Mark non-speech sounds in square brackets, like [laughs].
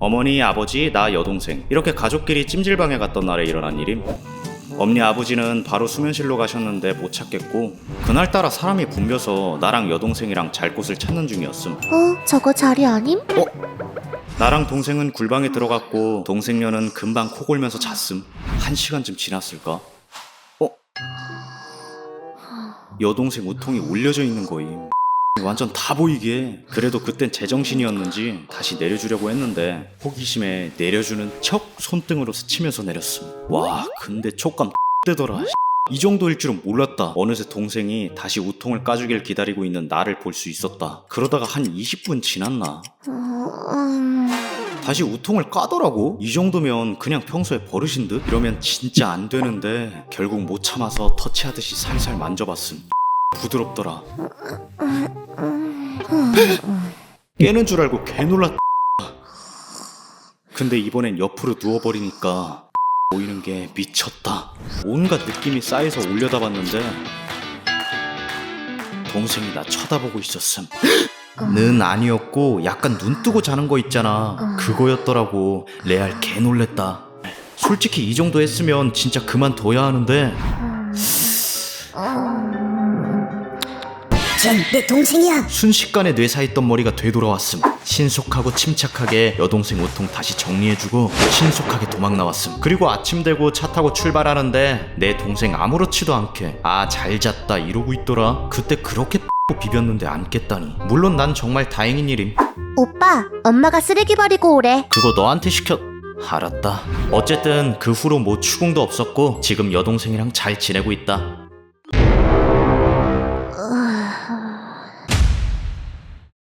어머니, 아버지, 나 여동생 이렇게 가족끼리 찜질방에 갔던 날에 일어난 일임. 엄니 아버지는 바로 수면실로 가셨는데 못 찾겠고 그날따라 사람이 붐벼서 나랑 여동생이랑 잘 곳을 찾는 중이었음. 어, 저거 자리 아님? 나랑 동생은 굴방에 들어갔고 동생녀는 금방 코 골면서 잤음. 한 시간쯤 지났을까? 어? 여동생 우통이 올려져 있는 거임. 완전 다 보이게. 그래도 그땐 제정신이었는지 다시 내려주려고 했는데 호기심에 내려주는 척 손등으로 스치면서 내렸음. 와, 근데 촉감 되더라. 이 정도일 줄은 몰랐다. 어느새 동생이 다시 우통을 까주길 기다리고 있는 나를 볼 수 있었다. 그러다가 한 20분 지났나? 다시 우통을 까더라고? 이 정도면 그냥 평소에 버릇인 듯? 이러면 진짜 안 되는데 결국 못 참아서 터치하듯이 살살 만져봤음 부드럽더라. [laughs] 깨는 줄 알고 개 놀랐 근데 이번엔 옆으로 누워버리니까 보이는 게 미쳤다. 온갖 느낌이 쌓여서 올려다봤는데 동생이 나 쳐다보고 있었음. [gasps] 는 아니었고 약간 눈 뜨고 자는 거 있잖아. 그거였더라고. 레알 개 놀랬다. 솔직히 이 정도 했으면 진짜 그만둬야 하는데 쟨내 동생이야. 순식간에 뇌사에 있던 머리가 되돌아왔음 신속하고 침착하게 여동생 우통 다시 정리해주고 신속하게 도망 나왔음 그리고 아침 되고 차 타고 출발하는데 내 동생 아무렇지도 않게 아 잘 잤다 이러고 있더라 그때 그렇게 비볐는데 안 깼다니 물론 난 정말 다행인 일임 오빠, 엄마가 쓰레기 버리고 오래. 그거 너한테 시켰... 알았다. 어쨌든 그 후로 뭐 추궁도 없었고 지금 여동생이랑 잘 지내고 있다.